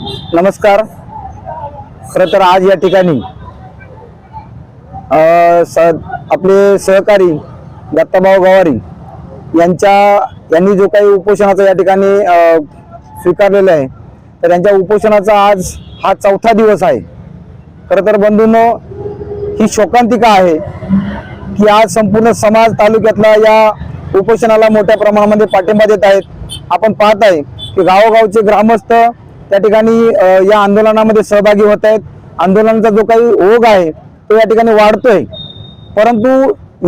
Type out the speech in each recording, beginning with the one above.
नमस्कार. खरं तर आज या ठिकाणी स आपले सहकारी दत्ताभाऊ गवारी यांच्या यांनी जो काही उपोषणाचा या ठिकाणी स्वीकारलेलं स्वीकारलेला आहे तर यांच्या उपोषणाचा आज हा चौथा दिवस आहे. खरं तर बंधूंनो ही शोकांतिका आहे की आज संपूर्ण समाज तालुक्यातला या उपोषणाला मोठ्या प्रमाणामध्ये पाठिंबा देत आहेत. आपण पाहत आहे की गावोगावचे ग्रामस्थ त्या ठिकाणी या आंदोलनामध्ये सहभागी होत आहेत. आंदोलनाचा जो काही ओघ आहे तो या ठिकाणी वाढतोय. परंतु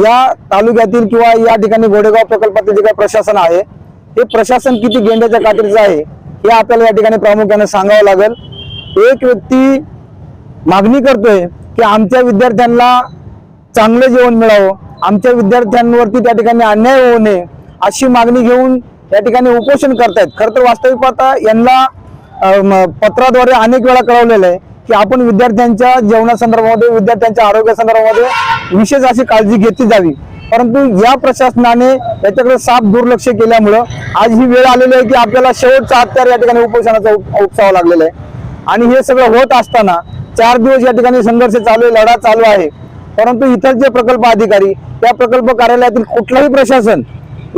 या तालुक्यातील किंवा या ठिकाणी गोडेगाव प्रकल्पातील जे काही प्रशासन आहे हे प्रशासन किती गेंड्याच्या कात्रीचं आहे हे आपल्याला या ठिकाणी प्रामुख्याने सांगावं लागेल. एक व्यक्ती मागणी करतोय की आमच्या विद्यार्थ्यांना चांगलं जेवण मिळावं आमच्या विद्यार्थ्यांवरती त्या ठिकाणी अन्याय होऊ नये अशी मागणी घेऊन या ठिकाणी उपोषण करतायत. खरं तर वास्तविक पाहता यांना पत्राद्वारे अनेक वेळा कळवलेलं आहे की आपण विद्यार्थ्यांच्या जेवणासंदर्भामध्ये विद्यार्थ्यांच्या आरोग्यासंदर्भामध्ये विशेष अशी काळजी घेतली जावी. परंतु या प्रशासनाने याच्याकडे साफ दुर्लक्ष केल्यामुळं आज ही वेळ आलेली आहे की आपल्याला शेवटचा हत्यार या ठिकाणी उपोषणाचा उप- उपसावा लागलेला आहे. आणि हे सगळं होत असताना चार दिवस या ठिकाणी संघर्ष चालू आहे लढा चालू आहे. परंतु इतर जे प्रकल्प अधिकारी या प्रकल्प कार्यालयातील कुठलाही प्रशासन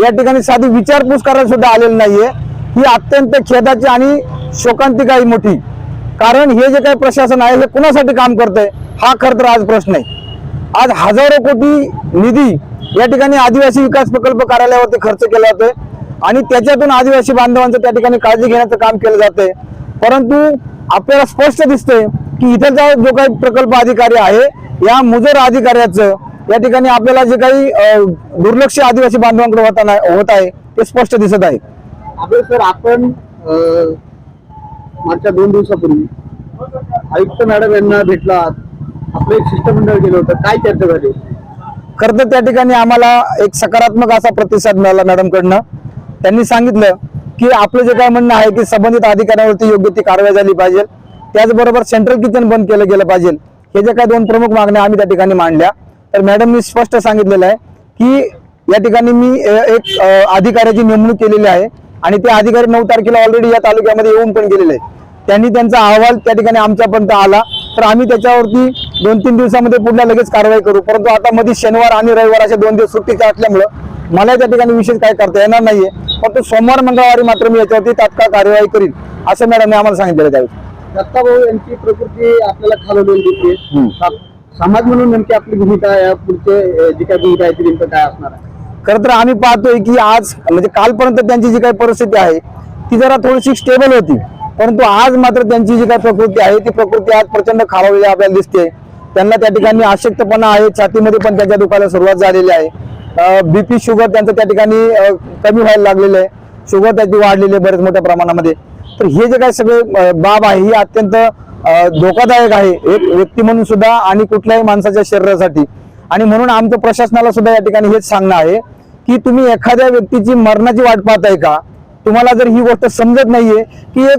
या ठिकाणी साधी विचारपूस करायला सुद्धा आलेलं नाहीये. ही अत्यंत खेदाची आणि शोकांतिका मोठी. कारण हे जे काही प्रशासन आहे हे कुणासाठी काम करतंय हा खर तर आज प्रश्न आहे. आज हजारो कोटी निधी या ठिकाणी आदिवासी विकास प्रकल्प कार्यालयावरती खर्च केला जातोय आणि त्याच्यातून आदिवासी बांधवांचं त्या ठिकाणी काळजी घेण्याचं काम केलं जाते परंतु आपल्याला स्पष्ट दिसतंय की इथलचा जो काही प्रकल्प अधिकारी आहे या मुजर अधिकाऱ्याचं या ठिकाणी आपल्याला जे काही दुर्लक्ष आदिवासी बांधवांकडे होताना होत आहे ते स्पष्ट दिसत आहे. सर आपण मागच्या दोन दिवसापूर्वी आयुक्त मॅडम यांना भेटला. आपलं एक शिष्टमंडळ गेलं होतं. काय चर्चा झाली खरं तर त्या ठिकाणी आम्हाला एक सकारात्मक असा प्रतिसाद मिळाला मॅडमकडनं. त्यांनी सांगितलं की आपलं जे काय म्हणणं आहे की संबंधित अधिकाऱ्यांवरती योग्य ती कारवाई झाली पाहिजे. त्याचबरोबर सेंट्रल किचन बंद केलं गेलं पाहिजे. हे जे काही दोन प्रमुख मागण्या आम्ही त्या ठिकाणी मांडल्या. तर मॅडमनी स्पष्ट सांगितलेलं आहे की या ठिकाणी मी एक अधिकाऱ्याची नेमणूक केलेली आहे. आणि ते अधिकारी नऊ तारखेला ऑलरेडी या तालुक्यामध्ये येऊन पण गेलेले आहेत. त्यांनी त्यांचा अहवाल त्या ठिकाणी आमच्यापर्यंत आला. तर आम्ही त्याच्यावरती दोन तीन दिवसामध्ये पुढल्या लगेच कारवाई करू. परंतु आता मध्ये शनिवार आणि रविवार अशा दोन दिवस सुट्टीच्या असल्यामुळं मला त्या ठिकाणी विशेष काय करता येणार नाहीये. परंतु सोमवार मंगळवारी मात्र मी याच्यावरती तात्काळ कार्यवाही करील असं मॅडमने आम्हाला सांगितलेलं त्यावेळी. दत्ताभाऊ यांची प्रकृती आपल्याला खालवलेली समाज म्हणून नेमकी आपली भूमिका या पुढचे जी काय भूमिका आहे ती नेमकं काय असणार आहे? खरं तर आम्ही पाहतोय की आज म्हणजे कालपर्यंत त्यांची जी काही परिस्थिती आहे ती जरा थोडीशी स्टेबल होती. परंतु आज मात्र त्यांची जी काही प्रकृती आहे ती प्रकृती आज प्रचंड खालावलेली आपल्याला दिसते. त्यांना त्या ठिकाणी अशक्तपणा आहे छातीमध्ये पण त्यांच्या दुखायला सुरुवात झालेली आहे. बीपी शुगर त्यांचं त्या ठिकाणी कमी व्हायला लागलेलं आहे. शुगर त्याची वाढलेली आहे बरेच मोठ्या प्रमाणामध्ये. तर हे जे काही सगळे बाब आहे ही अत्यंत धोकादायक आहे. एक व्यक्ती म्हणून सुद्धा आणि कुठल्याही माणसाच्या शरीरासाठी. आणि म्हणून आमचं प्रशासनाला सुद्धा या ठिकाणी हेच सांगणं आहे की तुम्ही एखाद्या व्यक्तीची मरणाची वाट पाहताय का? तुम्हाला जर ही गोष्ट समजत नाहीये की एक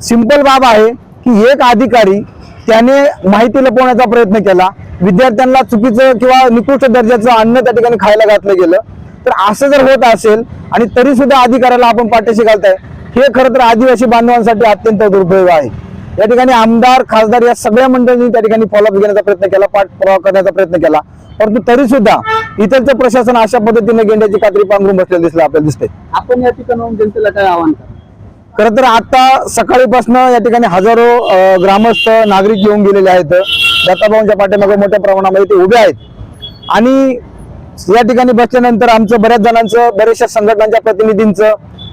सिंपल बाब आहे की एक अधिकारी त्याने माहिती लपवण्याचा प्रयत्न केला. विद्यार्थ्यांना चुकीचं किंवा निकृष्ट दर्जाचं अन्न त्या ठिकाणी खायला घातलं गेलं. तर असं जर होत असेल आणि तरी सुद्धा अधिकाऱ्याला आपण पाठीशी घालताय हे खरं तर आदिवासी बांधवांसाठी अत्यंत दुर्दैव आहे. या ठिकाणी आमदार खासदार या सगळ्या मंडळींनी त्या ठिकाणी फॉलोअप घेण्याचा प्रयत्न केला पाठपुरावा करण्याचा प्रयत्न केला. परंतु तरी सुद्धा इतरचं प्रशासन अशा पद्धतीने गेंड्याची कात्री पांघरून बसलेलं दिसलं आपल्याला दिसतंय. आपण या ठिकाणाहून जनतेला काय आव्हान करा खरं तर आता सकाळीपासून या ठिकाणी हजारो ग्रामस्थ नागरिक येऊन गेलेले आहेत. दत्ताभाऊंच्या पाठीमागे मोठ्या प्रमाणामध्ये ते उभे आहेत. आणि या ठिकाणी बसल्यानंतर आमचं बऱ्याच जणांचं बऱ्याचशा संघटनांच्या प्रतिनिधींचं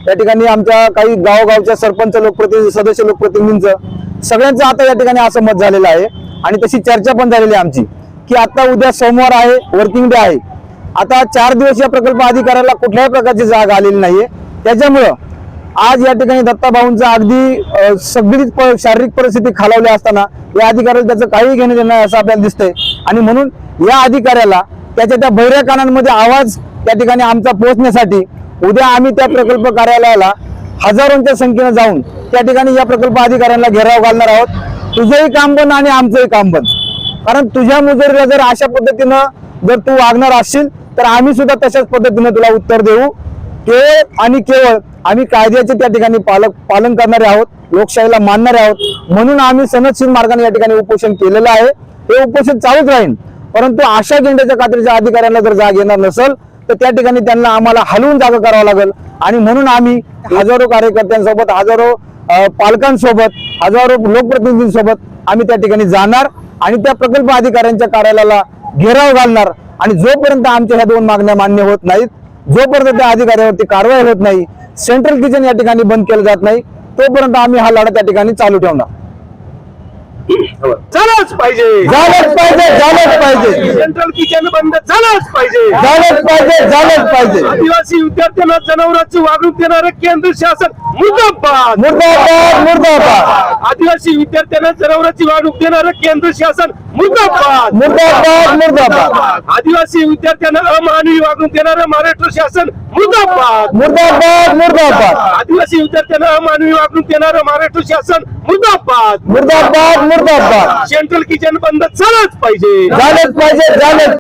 या ठिकाणी आमच्या काही गावगावच्या सरपंच लोकप्रतिनिधी सदस्य लोकप्रतिनिधींचं सगळ्यांचं आता या ठिकाणी असं मत झालेलं आहे. आणि तशी चर्चा पण झालेली आहे आमची की आता उद्या सोमवार आहे वर्किंग डे आहे. आता चार दिवस या प्रकल्प अधिकाऱ्याला कुठल्याही प्रकारची जाग आलेली नाहीये. त्याच्यामुळं आज या ठिकाणी दत्ताभाऊंचा अगदी सगळीच शारीरिक परिस्थिती खालावली असताना या अधिकाऱ्याला त्याचं काही घेणं देणं असं आपल्याला दिसतंय. आणि म्हणून या अधिकाऱ्याला त्याच्या त्या भैऱ्या कानांमध्ये आवाज त्या ठिकाणी आमचा पोहोचण्यासाठी उद्या आम्ही त्या प्रकल्प कार्यालयाला हजारोंच्या संख्येनं जाऊन त्या ठिकाणी या प्रकल्प अधिकाऱ्यांना घेराव घालणार आहोत. तुझंही काम बंद आणि आमचंही काम बंद. कारण तुझ्या मुजरीला जर अशा पद्धतीनं जर तू वागणार असशील तर आम्ही सुद्धा तशाच पद्धतीनं तुला उत्तर देऊ. केवळ आणि केवळ आम्ही कायद्याचे त्या ठिकाणी पालक पालन करणारे आहोत लोकशाहीला मानणारे आहोत म्हणून आम्ही सनदशील मार्गाने या ठिकाणी उपोषण केलेलं आहे. हे उपोषण चालूच राहील. परंतु आशा गेंड्याच्या खात्रीच्या अधिकाऱ्यांना जर जाग येणार नसेल तर त्या ठिकाणी त्यांना आम्हाला हलवून जागा करावं लागेल. आणि म्हणून आम्ही हजारो कार्यकर्त्यांसोबत हजारो पालकांसोबत हजारो लोकप्रतिनिधींसोबत आम्ही त्या ठिकाणी जाणार आणि त्या प्रकल्प अधिकाऱ्यांच्या कार्यालयाला घेराव घालणार. आणि जोपर्यंत आमच्या ह्या दोन मागण्या मान्य होत नाहीत जोपर्यंत त्या अधिकाऱ्यावरती कारवाई होत नाही सेंट्रल किचन या ठिकाणी बंद केलं जात नाही तोपर्यंत आम्ही हा लढा त्या ठिकाणी चालू ठेवणार. झालंच पाहिजे. झालंच पाहिजे झालंच पाहिजे. सेंट्रल किचन बंद झालंच पाहिजे. झालंच पाहिजे झालंच पाहिजे. आदिवासी विद्यार्थ्यांना जनावरांची वागणूक देणारं केंद्र शासन मुर्दाबाद. मुर्दाबाद मुर्दाबाद. आदिवासी विद्यार्थ्यांना जनावरांची वागणूक देणारं केंद्र शासन मुर्दाबाद. मुर्दाबाद मुर्दाबाद. आदिवासी विद्यार्थ्यांना अमानवी वागणूक देणारं महाराष्ट्र शासन मुर्दाबाद. मुर्दाबाद मुर्दाबाद. आदिवासी विद्यार्थ्यांना अमानवी वागणूक देणारं महाराष्ट्र शासन मुर्दाबाद. मुर्दाबाद मुर्दाबाद. सेंट्रल किचन बंद झालंच पाहिजे. झालंच पाहिजे झालंच.